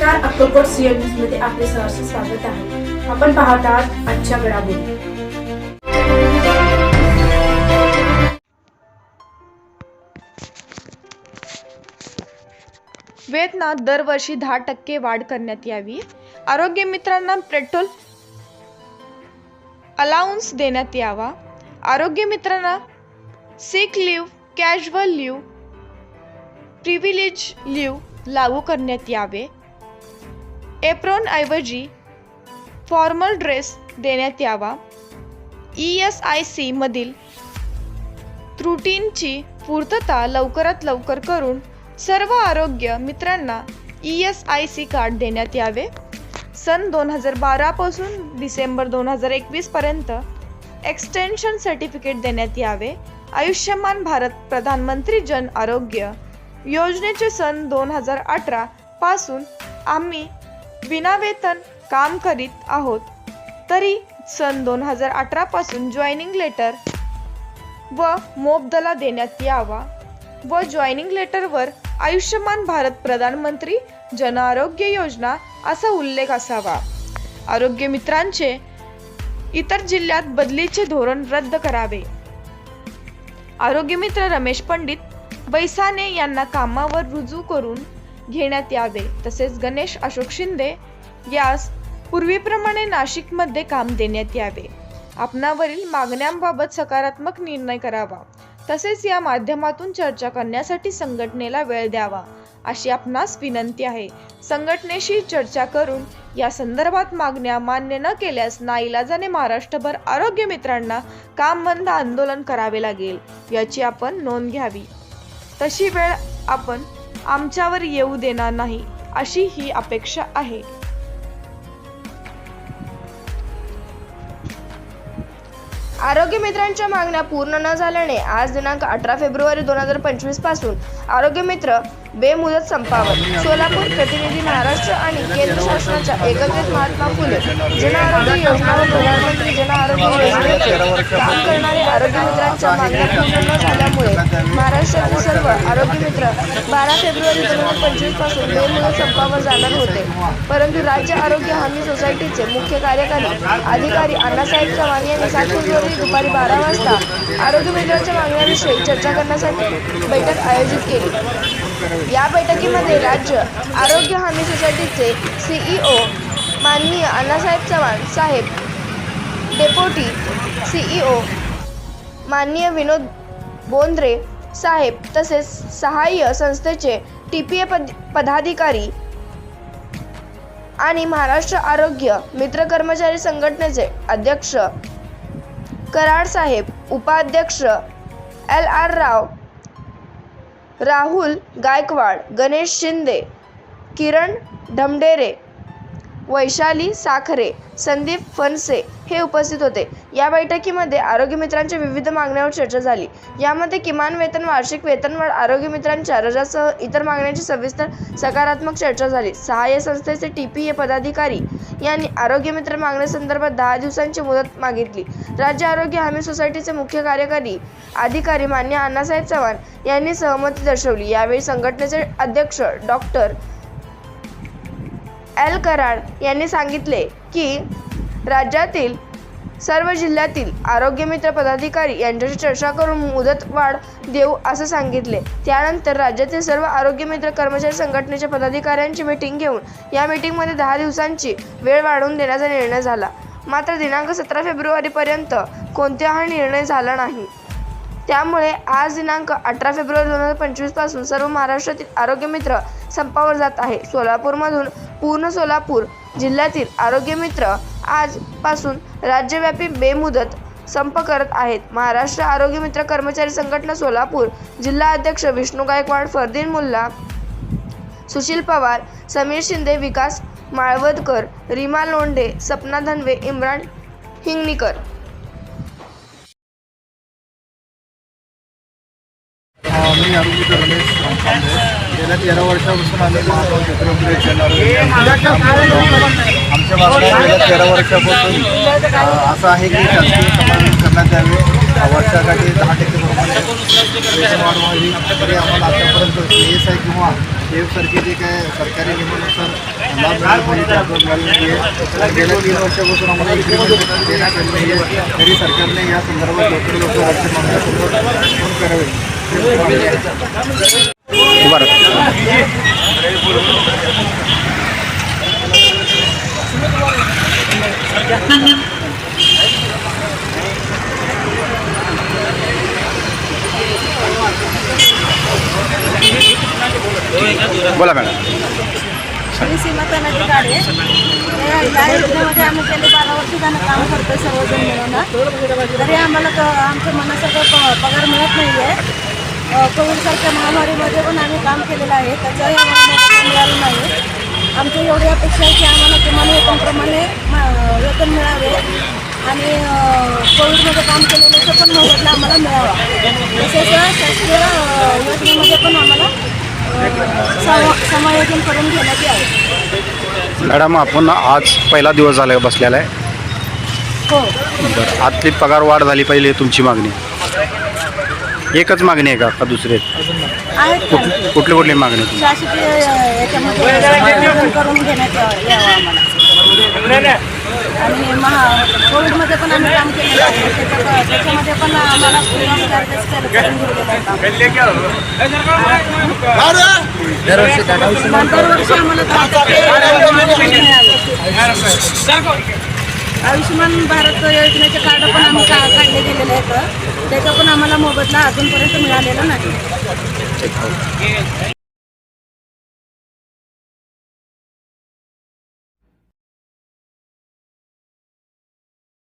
नमस्कार अक्कलकोट सीएम न्यूजमध्ये आपले सहर्ष स्वागत आहे. आपण पाहत आहात आजच्या घडामोडी. वेतनात दरवर्षी दहा टक्के वाढ करण्यात यावी. आरोग्य मित्रांना पेट्रोल अलाउन्स देण्यात यावा. आरोग्य मित्रांना sick leave casual leave privilege leave लागू करण्यात यावे. एप्रोन ऐवजी फॉर्मल ड्रेस देण्यात यावा. ई एस आय सीमधील त्रुटींची पूर्तता लवकरात लवकर करून सर्व आरोग्य मित्रांना E S I C card देण्यात यावे. सन दोन हजार बारापासून डिसेंबर दोन हजार एकवीसपर्यंत एक्सटेन्शन सर्टिफिकेट देण्यात यावे. आयुष्यमान भारत प्रधानमंत्री जन आरोग्य योजनेचे सन दोन हजार अठरापासून आम्ही विनावेतन काम करीत आहोत. तरी सन दोन हजार अठरा पासून जॉईनिंग लेटर व मोबदला देण्यात यावा व जॉईनिंग लेटरवर आयुष्यमान भारत प्रधानमंत्री जन आरोग्य योजना असा उल्लेख असावा. आरोग्य मित्रांचे इतर जिल्ह्यात बदलीचे धोरण रद्द करावे. आरोग्य मित्र रमेश पंडित बैसाने यांना कामावर रुजू करून घेण्यात यावे. तसेच गणेश अशोक शिंदे यास पूर्वीप्रमाणे नाशिकमध्ये काम देण्यात यावे. आपणावरील मागण्यांबाबत सकारात्मक निर्णय करावा. तसेच या माध्यमातून चर्चा करण्यासाठी संघटनेला वेळ द्यावा अशी आपणास विनंती आहे. संघटनेशी चर्चा करून या संदर्भात मागण्या मान्य न केल्यास नाईलाजाने महाराष्ट्रभर आरोग्य मित्रांना काम बंद आंदोलन करावे लागेल याची आपण नोंद घ्यावी. तशी वेळ आपण आमच्यावर येऊ देणार नाही अशी ही अपेक्षा आहे. आरोग्य मित्रांच्या मागण्या पूर्ण न झाल्याने आज दिनांक अठरा फेब्रुवारी दोन हजार पंचवीसपासून आरोग्य मित्र बेमुदत संपावर. सोलापूर प्रतिनिधी महाराष्ट्र आणि केंद्र शासनाच्या एकत्रित महात्मा फुले जन आरोग्य योजना व प्रधानमंत्री जन आरोग्य योजनेचे काम करणारे आरोग्य मित्रांच्या मागण्या पूर्ण न झाल्यामुळे महाराष्ट्रातील सर्व आरोग्य मित्र बारा फेब्रुवारी दोन हजार पंचवीसपासून बेमुदत संपावर जाणार होते. परंतु राज्य आरोग्य हमी सोसायटीचे मुख्य कार्यकारी अधिकारी अण्णासाहेब चव्हाण यांनी सात फेब्रुवारी दुपारी बारा वाजता आरोग्य मित्रांच्या मागण्याविषयी चर्चा करण्यासाठी बैठक आयोजित केली. या बैठकीमध्ये राज्य आरोग्य हमी सोसायटीचे सीईओ माननीय अण्णासाहेब चव्हाण साहेब डेपोटी सीईओ माननीय विनोद बोंद्रे साहेब तसेच सहाय्य संस्थेचे टी पी ए पद पदाधिकारी आणि महाराष्ट्र आरोग्य मित्र कर्मचारी संघटनेचे अध्यक्ष कराड साहेब उपाध्यक्ष एल आर राव राहुल गायकवाड गणेश शिंदे किरण ढमडेरे वैशाली साखरे संदीप फनसे हे उपस्थित होते. या बैठकीमध्ये आरोग्य मित्रांच्या विविध मागण्यांवर चर्चा झाली. यामध्ये किमान वेतन वार्षिक वेतनवाढ आरोग्य मित्रांच्या रजासह इतर मागण्यांची सविस्तर सकारात्मक चर्चा झाली. सहाय्य संस्थेचे टी पी ए पदाधिकारी यांनी आरोग्य मित्र मागण्यासंदर्भात दहा दिवसांची मुदत मागितली. राज्य आरोग्य हमी सोसायटीचे मुख्य कार्यकारी अधिकारी मान्य अण्णासाहेब चव्हाण यांनी सहमती दर्शवली. यावेळी संघटनेचे अध्यक्ष डॉक्टर एल कराड यांनी सांगितले की राज्यातील सर्व जिल्ह्यातील आरोग्य मित्र पदाधिकारी यांच्याशी चर्चा करून मुदत वाढ देऊ असं सांगितले. त्यानंतर राज्यातील सर्व आरोग्य मित्र कर्मचारी संघटनेच्या पदाधिकाऱ्यांची मीटिंग घेऊन या मीटिंगमध्ये दहा दिवसांची वेळ वाढवून देण्याचा निर्णय झाला. मात्र दिनांक सतरा फेब्रुवारीपर्यंत कोणताही निर्णय झाला नाही. त्यामुळे आज दिनांक अठरा फेब्रुवारी दोन हजार पंचवीसपासून सर्व महाराष्ट्रातील आरोग्य मित्र संपावर जात आहे. सोलापूरमधून पूर्ण सोलापूर जिल्ह्यातील आरोग्यमित्र आजपासून राज्यव्यापी बेमुदत संप करत आहेत. महाराष्ट्र आरोग्य मित्र कर्मचारी संघटना सोलापूर जिल्हा अध्यक्ष विष्णू गायकवाड फरदीन मुल्ला सुशील पवार समीर शिंदे विकास माळवदकर रीमा लोंढे सपना धनवे इम्रान हिंगणीकर मी आरोग्य रमेश वर्षापासून अं, आहे की शासकीय समावेश करण्यात यावे. वर्षाकाठी दहा एस आय किंवा सारखे जे काय सरकारी नियमानुसार लाभ मिळाला त्याचं मिळालं आहे. गेल्या तीन वर्षापासून आम्हाला आहे तरी सरकारने ही आहे. बोला मॅडम मी योजनेमध्ये आम्ही गेले बारा वर्ष झालं काम करतोय सर्वजण मिळून तरी आम्हाला क- आमच्या मनासारखं प- पगार मिळत नाही आहे कोविडसारख्या महामारीमध्ये पण आम्ही काम केलेलं आहे त्याचाही आम्हाला मिळाला नाही. आमची एवढी अपेक्षा आहे की आम्हाला किमान वेतनप्रमाणे वेतन मिळावे आणि कोविडमध्ये काम केलेल्याचा पण मोबदला आम्हाला मिळावा. तसेच शासकीय योजनेमध्ये पण आम्हाला सम- समायोजन करून घेण्यात यावे. मॅडम आपण आज पहिला दिवस झाला बसलेला आहे. हो. बरं पगार वाढ झाली पाहिजे तुमची मागणी. एकच मागणी आहे का का दुसरे आहेत कुठ का? कुठली कुठली मागणी आहे तुमची? शासकीय अ, याच्यामध्ये समायोजन करून घेण्यात यावं यावं आम्हाला आणि महा कोविडमध्ये पण आम्ही काम केलेलं आहे त्याच्यामध्ये पण आम्हाला पूर्ण चार्जेस करून घेतलेलं आहे काम. दरवर्षी आम्हाला आयुष्यमान भारत योजनेचे कार्ड पण आम्ही का काढले गेलेले आहेत. त्याचा पण आम्हाला मोबदला अजूनपर्यंत मिळालेला नाही.